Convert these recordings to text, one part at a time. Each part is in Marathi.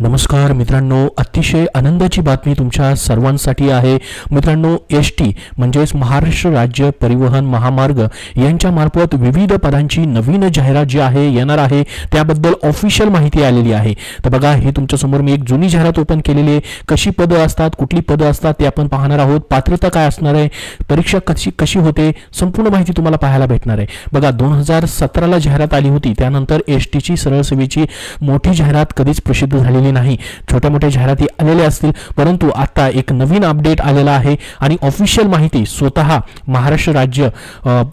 नमस्कार मित्रांनो अतिशय आनंदाची बातमी तुमच्या सर्वांसाठी आहे. मित्रांनो एस टी म्हणजेच महाराष्ट्र राज्य परिवहन महामार्ग यांच्यामार्फत विविध पदांची नवीन जाहिरात जी आहे येणार आहे त्याबद्दल ऑफिशियल माहिती आलेली आहे. तर बघा हे तुमच्यासमोर मी एक जुनी जाहिरात ओपन केलेली आहे. कशी पदं असतात कुठली पदं असतात ते आपण पाहणार आहोत. पात्रता काय असणार आहे परीक्षा कशी कशी होते संपूर्ण माहिती तुम्हाला पाहायला भेटणार आहे. बघा दोन हजार सतराला जाहिरात आली होती. त्यानंतर एस टीची सरळसेवेची मोठी जाहिरात कधीच प्रसिद्ध झालेली नाही. छोट्या मोठ्या जाहिराती आलेल्या असतील परंतु आता एक नवीन अपडेट आलेला आहे आणि ऑफिशियल माहिती स्वतः महाराष्ट्र राज्य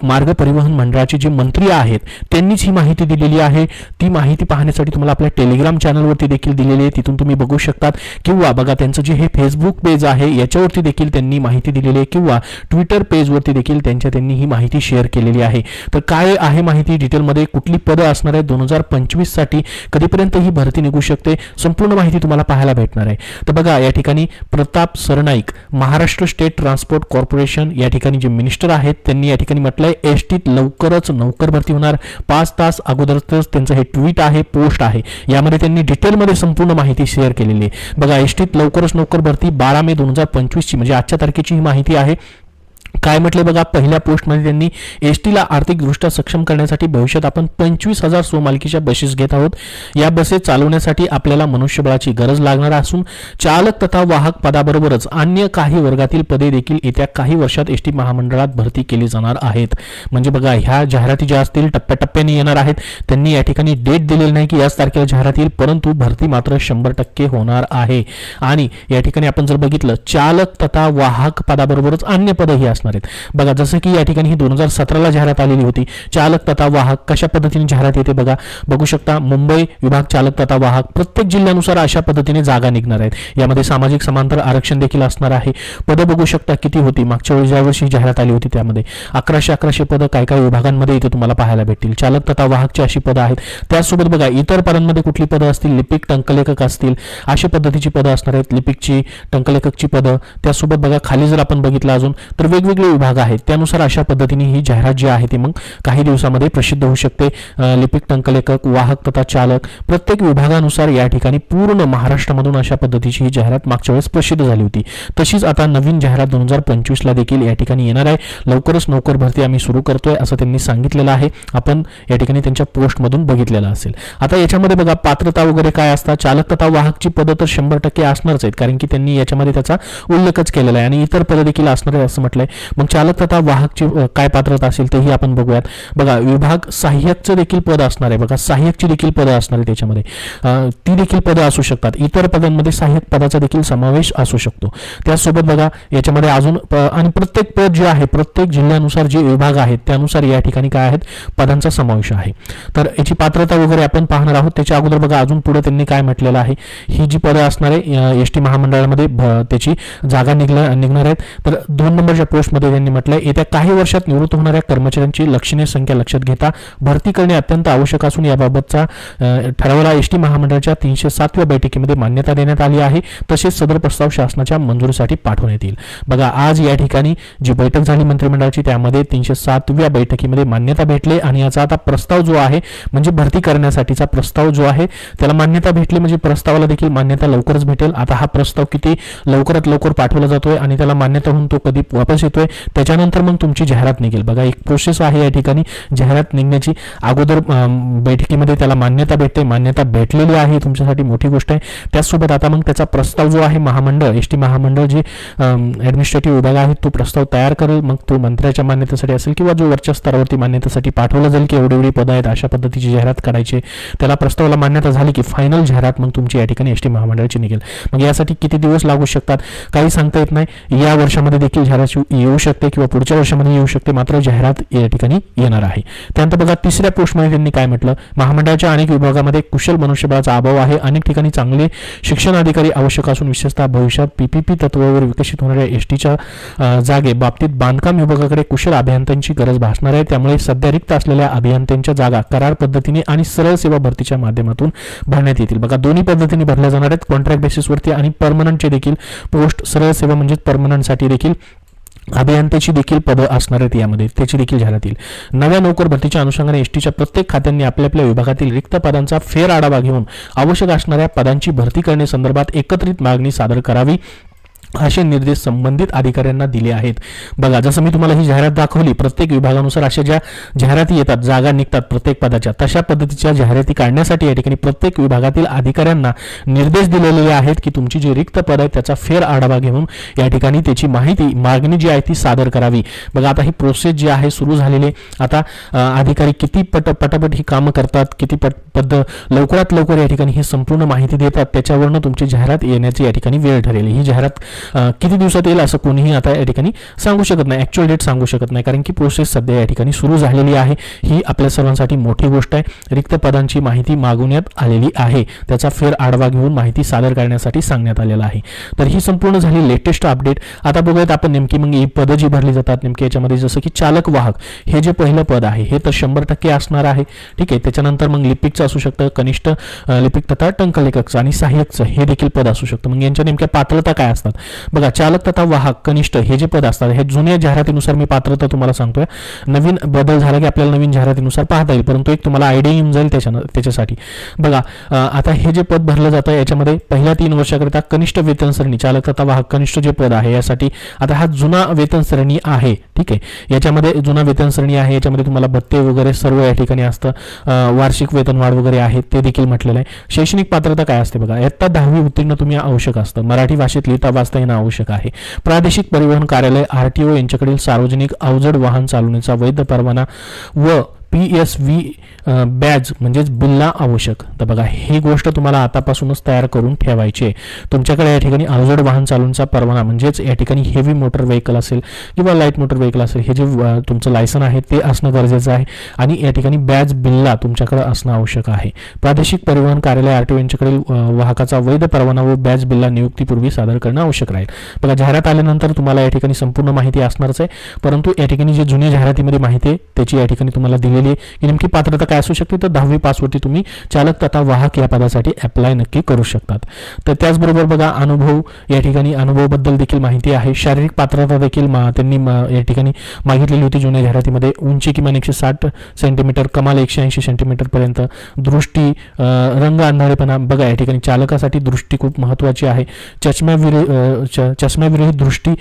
मार्ग परिवहन मंडळाचे जे मंत्री आहेत त्यांनीच ही माहिती दिलेली आहे. ती माहिती पाहण्यासाठी तुम्हाला आपल्या टेलिग्राम चॅनलवरती देखील दिलेली आहे. तिथून तुम्ही बघू शकतात. किंवा बघा त्यांचं जे हे फेसबुक पेज आहे याच्यावरती देखील त्यांनी माहिती दिलेली आहे. किंवा ट्विटर पेजवरती देखील त्यांच्या त्यांनी ही माहिती शेअर केलेली आहे. तर काय आहे माहिती? डिटेलमध्ये कुठली पदं असणार आहे दोन हजार पंचवीससाठी कधीपर्यंत ही भरती निघू शकते? संपूर्ण संपूर्ण माहिती तुम्हाला पाहायला भेटणार आहे. तर बघा या ठिकाणी Pratap Sarnaik Maharashtra state transport corporation या ठिकाणी जे मिनिस्टर आहेत त्यांनी या ठिकाणी म्हटलंय एस टीत लवकरच नौकर भरती होणार. पाच तास अगोदरच त्यांचं हे ट्विट आहे पोस्ट आहे. यामध्ये त्यांनी डिटेलमध्ये संपूर्ण माहिती शेअर केलेली आहे. बघा एस टीत लवकरच नौकर भरती बारा मे दोन हजार पंचवीसची म्हणजे आजच्या तारखेची ही माहिती आहे. काय म्हटले बघा पहिल्या पोस्टमध्ये त्यांनी एस टीला आर्थिकदृष्ट्या सक्षम करण्यासाठी भविष्यात आपण पंचवीस हजार स्वमालकीच्या बसेस घेत आहोत. या बसेस चालवण्यासाठी आपल्याला मनुष्यबळाची गरज लागणार असून चालक तथा वाहक पदाबरोबरच अन्य काही वर्गातील पदे देखील येत्या काही वर्षात एस टी महामंडळात भरती केली जाणार आहेत. म्हणजे बघा ह्या जाहिराती ज्या असतील टप्प्याटप्प्याने येणार आहेत. त्यांनी या ठिकाणी डेट दिलेली नाही की याच तारखेला जाहिरात येईल परंतु भरती मात्र शंभर टक्के होणार आहे. आणि या ठिकाणी आपण जर बघितलं चालक तथा वाहक पदाबरोबरच अन्य पदही असणार आहेत. बघा जसं की या ठिकाणी ही दोन हजार सतराला जाहिरात आलेली होती. चालक तथा वाहक कशा पद्धतीने जाहिरात येते बघा. बघू शकता मुंबई विभाग चालक तथा वाहक प्रत्येक जिल्ह्यानुसार अशा पद्धतीने जागा निघणार आहेत. यामध्ये सामाजिक समांतर आरक्षण देखील असणार आहे. पदं बघू शकता किती होती. मागच्या वेळी ज्या वर्षी जाहिरात आली होती त्यामध्ये. अकराशे अकराशे पदं काय काय विभागांमध्ये इथे तुम्हाला पाहायला भेटतील. चालक तथा वाहकची अशी पदं आहेत. त्याचसोबत बघा इतर पदांमध्ये कुठली पदं असतील? लिपिक टंकलेखक असतील. अशा पद्धतीची पदं असणार आहेत. लिपिकची टंकलेखकची पदं. त्यासोबत बघा खाली जर आपण बघितलं अजून तर वेगवेगळे विभाग आहेत. त्यानुसार अशा पद्धतीने ही जाहिरात जी आहे ती मग काही दिवसामध्ये प्रसिद्ध होऊ शकते. लिपिक टंकलेखक वाहक तथा चालक प्रत्येक विभागानुसार या ठिकाणी पूर्ण महाराष्ट्रामधून अशा पद्धतीची ही जाहिरात मागच्या वेळेस प्रसिद्ध झाली होती. तशीच आता नवीन जाहिरात दोन हजार पंचवीसला देखील या ठिकाणी येणार आहे. लवकरच नोकर भरती आम्ही सुरू करतोय असं त्यांनी सांगितलेलं आहे. आपण या ठिकाणी त्यांच्या पोस्टमधून बघितलेलं असेल. आता याच्यामध्ये बघा पात्रता वगैरे काय असतात? चालक तथा वाहकची पदं तर शंभर टक्के असणारच आहेत. कारण की त्यांनी याच्यामध्ये त्याचा उल्लेखच केलेला आहे आणि इतर पदं देखील असणार आहे असं म्हटलंय. मग चालक तथा वाहकची काय पात्रता असेल तेही आपण बघूयात. बघा विभाग सहाय्यकचं देखील पद असणार आहे. बघा सहाय्यकची देखील पदं असणार आहे त्याच्यामध्ये. ती देखील पदं असू शकतात. इतर पदांमध्ये सहाय्यक पदाचा देखील समावेश असू शकतो. त्याचसोबत बघा याच्यामध्ये अजून प- आणि प्रत्येक पद जे आहे प्रत्येक जिल्ह्यानुसार जे विभाग आहेत त्यानुसार या ठिकाणी काय आहेत पदांचा समावेश आहे. तर याची पात्रता वगैरे आपण पाहणार आहोत. त्याच्या अगोदर बघा अजून पुढे त्यांनी काय म्हटलेलं आहे. ही जी पदं असणार आहे एस टी महामंडळामध्ये त्याची जागा निघल्या निघणार आहेत. तर दोन नंबरच्या पोस्टमध्ये त्यांनी म्हटलंय येत्या काही वर्षात निवृत्त होणाऱ्या कर्मचाऱ्यांची लक्षणीय संख्या लक्षात घेता भरती करणे अत्यंत आवश्यक असून याबाबतचा ठरावाला एस टी महामंडळाच्या तीनशे सातव्या बैठकीमध्ये मान्यता देण्यात आली आहे. तसेच सदर प्रस्ताव शासनाच्या मंजुरीसाठी पाठवण्यात येईल. बघा आज या ठिकाणी जी बैठक झाली मंत्रिमंडळाची त्यामध्ये तीनशे सातव्या बैठकीमध्ये मान्यता भेटले आणि याचा आता प्रस्ताव जो आहे म्हणजे भरती करण्यासाठीचा प्रस्ताव जो आहे त्याला मान्यता भेटली म्हणजे प्रस्तावाला देखील मान्यता लवकरच भेटेल. आता हा प्रस्ताव किती लवकरात लवकर पाठवला जातोय आणि त्याला मान्यता होऊन तो कधी वापस येतोय. त्याच्यानंतर मग तुमची जाहिरात निघेल. बघा एक प्रोसेस आहे या ठिकाणी. जाहिरात निघण्याची अगोदर बैठकीमध्ये त्याला मान्यता भेटते. मान्यता भेटलेली आहे तुमच्यासाठी मोठी गोष्ट आहे. त्याचसोबत आता मग त्याचा प्रस्ताव जो आहे महामंडळ एस टी महामंडळ जे ॲडमिनिस्ट्रेटिव्ह विभाग आहे तो प्रस्ताव तयार करेल. मग तो मंत्र्याच्या मान्यतेसाठी असेल किंवा जो वरच्या स्तरावरती मान्यतेसाठी पाठवला जाईल की एवढी एवढी पदं आहेत अशा पद्धतीची जाहिरात करायची त्याला प्रस्तावाला मान्यता झाली की फायनल जाहिरात मग तुमची या ठिकाणी एस टी महामंडळाची निघेल. मग यासाठी किती दिवस लागू शकतात? काही सांगता येत नाही. या वर्षामध्ये देखील जाहिरात येऊ- शकते किंवा पुढच्या वर्षामध्ये येऊ शकते मात्र जाहिरात या ठिकाणी येणार आहे. त्यानंतर बघा तिसऱ्या पोस्टमध्ये त्यांनी काय म्हटलं? महामंडळाच्या अनेक विभागामध्ये कुशल मनुष्यबळाचा अभाव आहे. अनेक ठिकाणी चांगले शिक्षण अधिकारी आवश्यक असून विशेषतः भविष्यात पीपीपी तत्वावर विकसित होणाऱ्या एस टीच्या जागे बाबतीत बांधकाम विभागाकडे कुशल अभियंत्यांची गरज भासणार आहे. त्यामुळे सध्या रिक्त असलेल्या अभियंत्यांच्या जागा करार पद्धतीने आणि सरळ सेवा भरतीच्या माध्यमातून भरण्यात येतील. बघा दोन्ही पद्धतीने भरल्या जाणार आहेत. कॉन्ट्रॅक्ट बेसिसवरती आणि परमनंटचे देखील पोस्ट सरळ सेवा म्हणजेच परमनंटसाठी देखील अभियंत्याची देखील पदं असणार आहेत यामध्ये. त्याची देखील जाहिरात येईल. नव्या नोकर भरतीच्या अनुषंगाने एस टीच्या प्रत्येक खात्यांनी आपल्या आपल्या विभागातील रिक्त पदांचा फेर आढावा घेऊन आवश्यक असणाऱ्या पदांची भरती करण्यासंदर्भात एकत्रित मागणी सादर करावी. असे निर्देश संबंधित अधिकाऱ्यांना दिले आहेत. बघा जसं मी तुम्हाला ही जाहिरात दाखवली प्रत्येक विभागानुसार अशा ज्या जाहिराती येतात जागा निघतात प्रत्येक पदाच्या तशा पद्धतीच्या जाहिराती काढण्यासाठी या ठिकाणी प्रत्येक विभागातील अधिकाऱ्यांना निर्देश दिलेले आहेत की तुमची जी रिक्त पद आहे त्याचा फेर आढावा घेऊन या ठिकाणी त्याची माहिती मागणी जी आहे ती सादर करावी. बघा आता ही प्रोसेस जी आहे सुरू झालेली आता अधिकारी किती पट पटापट ही कामं करतात किती पट पद लवकरात लवकर या ठिकाणी ही संपूर्ण माहिती देतात त्याच्यावरनं तुमची जाहिरात येण्याची या ठिकाणी वेळ ठरेल. ही जाहिरात किती दिवसात येईल असं कोणीही आता या ठिकाणी सांगू शकत नाही. ॲक्च्युअल डेट सांगू शकत नाही. कारण की प्रोसेस सध्या या ठिकाणी सुरू झालेली आहे. ही आपल्या सर्वांसाठी मोठी गोष्ट आहे. रिक्त पदांची माहिती मागवण्यात आलेली आहे. त्याचा फेर आढावा घेऊन माहिती सादर करण्यासाठी सांगण्यात आलेला आहे. तर ही संपूर्ण झाली लेटेस्ट अपडेट आता बघूयात आपण नेमकी मग ही पदं जी भरली जातात नेमकी याच्यामध्ये जसं की चालक वाहक हे जे पहिलं पद आहे हे तर शंभर टक्के असणार आहे. ठीक आहे? त्याच्यानंतर मग लिपिकचं असू शकतं कनिष्ठ लिपिक तथा टंकलेखकचं आणि सहाय्यकचं हे देखील पद असू शकतं. मग यांच्या नेमक्या पात्रता काय असतात? बघा चालक तथा वाहक कनिष्ठ हे जे पद असतात हे जुन्या जाहिरातीनुसार मी पात्रता तुम्हाला सांगतोय. नवीन बदल झाला की आपल्याला नवीन जाहिरातीनुसार पाहता येईल परंतु एक तुम्हाला आयडिया येऊन जाईल त्याच्या त्याच्यासाठी. बघा आता हे जे पद भरलं जातं याच्यामध्ये पहिल्या तीन वर्षाकरिता कनिष्ठ वेतन श्रेणी चालक तथा वाहक कनिष्ठ जे पद आहे यासाठी आता हा जुना वेतन श्रेणी आहे ठीक आहे. याच्यामध्ये जुना वेतन श्रेणी आहे याच्यामध्ये तुम्हाला भत्ते वगैरे सर्व या ठिकाणी असतं. वार्षिक वार्षिक वेतनवाढ वगैरे आहे ते देखील म्हटलेलं आहे. शैक्षणिक पात्रता काय असते बघा इयत्ता दहावी उत्तीर्ण तुम्ही आवश्यक असतं. मराठी भाषेत लिहिता वाचता येणं आवश्यक आहे. प्रादेशिक परिवहन कार्यालय आर टी ओ यांच्याकडील सार्वजनिक अवजड वाहन चालवण्याचा वैध परवाना व पी एस व्ही बॅज म्हणजेच बिल्ला आवश्यक. तर बघा ही गोष्ट तुम्हाला आतापासूनच तयार करून ठेवायची आहे. तुमच्याकडे या ठिकाणी अवजड वाहन चालूंचा परवाना म्हणजेच या ठिकाणी हेवी मोटर व्हेकल असेल किंवा लाइट मोटर व्हेकल असेल हे जे तुमचं लायसन आहे ते असणं गरजेचं आहे आणि या ठिकाणी बॅज बिल्ला तुमच्याकडे असणं आवश्यक आहे. प्रादेशिक परिवहन कार्यालय आर टी यांच्याकडील वाहकाचा वैध परवाना व बॅज बिल्ला नियुक्तीपूर्वी सादर करणं आवश्यक राहील. बघा जाहिरात आल्यानंतर तुम्हाला या ठिकाणी संपूर्ण माहिती असणारच आहे. परंतु या ठिकाणी जे जुन्या जाहिरातीमध्ये माहिती आहे त्याची या ठिकाणी तुम्हाला दिलेली केली. की नेमकी पात्रता काय असू शकते? तर दहावी पासवरती तुम्ही चालक तथा वाहक या पदासाठी अप्लाय नक्की करू शकतात. तर त्याचबरोबर बघा अनुभव या ठिकाणी अनुभवाबद्दल देखील माहिती आहे. शारीरिक पात्रता देखील त्यांनी या ठिकाणी मागितलेली होती जुन्या जाहिरातीमध्ये. उंची किमान एकशे साठ सेंटीमीटर कमाल एकशे ऐंशी सेंटीमीटर पर्यंत. दृष्टी रंग अंधारेपणा. बघा या ठिकाणी चालकासाठी दृष्टी खूप महत्त्वाची आहे. चष्म्याविरहि च- चष्म्याविरहित दृष्टी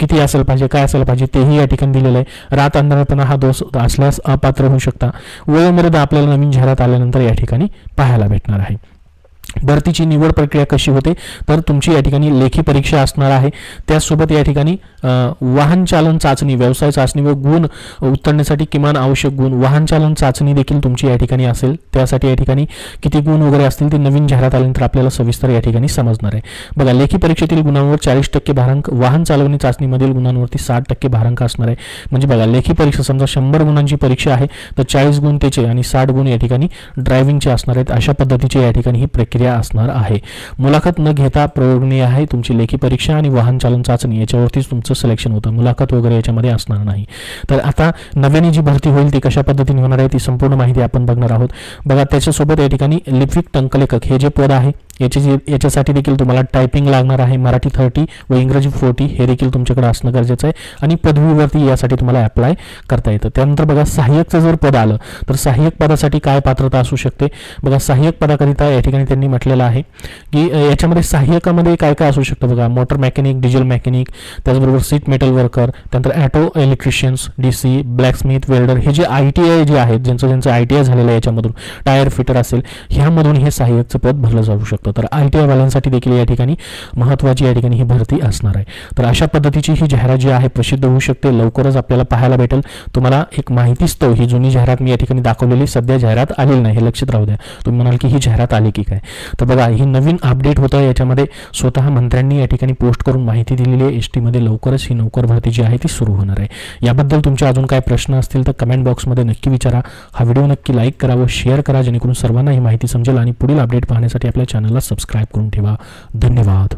किती असायला पाहिजे काय असायला पाहिजे तेही या ठिकाणी दिलेलं आहे. रात अंधारपणा हा दोष असल्यास अपात्र होऊ शकता. वयोमर्यादा आपल्याला नवीन जाहिरात आल्यानंतर या ठिकाणी पाहायला भेटणार आहे. भरतीची निवड प्रक्रिया कशी होते तर तुमची या ठिकाणी लेखी परीक्षा असणार आहे. त्याचसोबत या ठिकाणी वाहन चालन चाचणी व्यवसाय चाचणी व गुण उतरण्यासाठी किमान आवश्यक गुण. वाहन चालन चाचणी देखील तुमची या ठिकाणी असेल. त्यासाठी या ठिकाणी किती गुण वगैरे असतील ते नवीन जाहिरात आल्यानंतर आपल्याला सविस्तर या ठिकाणी समजणार आहे. बघा लेखी परीक्षेतील गुणांवर चाळीस टक्के भारांक वाहन चालवणी चाचणीमधील गुणांवरती साठ टक्के भारांक असणार आहे. म्हणजे बघा लेखी परीक्षा समजा शंभर गुणांची परीक्षा आहे तर चाळीस गुण त्याचे आणि साठ गुण या ठिकाणी ड्रायव्हिंगचे असणार आहेत. अशा पद्धतीची या ठिकाणी ही प्रक्रिया असणार आहे. मुलाखत न घेता प्रयोगणी आहे. तुमची लेखी परीक्षा आणि वाहन चालन चाचणी याच्यावरतीच तुमचं सिलेक्शन होतं. मुलाखत वगैरे याच्यामध्ये असणार नाही. तर आता नव्याने जी भरती होईल ती कशा पद्धतीने होणार आहे ती संपूर्ण माहिती आपण बघणार आहोत. बघा त्याच्यासोबत या ठिकाणी लिपिक टंकलेखक हे जे पद आहे याची याच्यासाठी देखील तुम्हाला टायपिंग लागणार आहे मराठी थर्टी व इंग्रजी फोर्टी हे देखील तुमच्याकडे असणं गरजेचं आहे. आणि पदवीवरती यासाठी तुम्हाला अप्लाय करता येतं. त्यानंतर बघा सहाय्यकचं जर पद आलं तर सहाय्यक पदासाठी काय पात्रता असू शकते? बघा सहाय्यक पदाकरिता या ठिकाणी त्यांनी म्हटलेलं आहे की याच्यामध्ये सहाय्यकामध्ये काय काय असू शकतं बघा? मोटर मेकॅनिक डिझेल मेकॅनिक त्याचबरोबर सीट मेटल वर्कर त्यानंतर auto electricians D C blacksmith welder हे जे आय टी आय जे आहेत ज्यांचं ज्यांचं आय टी आय झालेलं आहे याच्यामधून टायर फिटर असेल ह्यामधून हे सहाय्यकचं पद भरलं जाऊ शकतं. तर आय टी आयवाल्यांसाठी देखील या ठिकाणी महत्त्वाची या ठिकाणी ही भरती असणार आहे. तर अशा पद्धतीची ही जाहिरात जी आहे प्रसिद्ध होऊ शकते. लवकरच आपल्याला पाहायला भेटेल. तुम्हाला एक माहिती ही जुनी जाहिरात मी या ठिकाणी दाखवलेली. सध्या जाहिरात आलेली नाही. हे लक्षात राहू द्या. तुम्ही म्हणाल की ही जाहिरात आली की काय? तर बघा ही नवीन अपडेट होतं. याच्यामध्ये स्वतः मंत्र्यांनी या ठिकाणी पोस्ट करून माहिती दिलेली आहे. एस टीमध्ये लवकरच ही नोकर भरती जी आहे ती सुरू होणार आहे. याबद्दल तुमचे अजून काय प्रश्न असतील तर कमेंट बॉक्समध्ये नक्की विचारा. हा व्हिडिओ नक्की लाईक करा व शेअर करा. जेणेकरून सर्वांना ही माहिती समजेल आणि पुढील अपडेट पाहण्यासाठी आपल्या चॅनलला सबस्क्राईब करून ठेवा. धन्यवाद.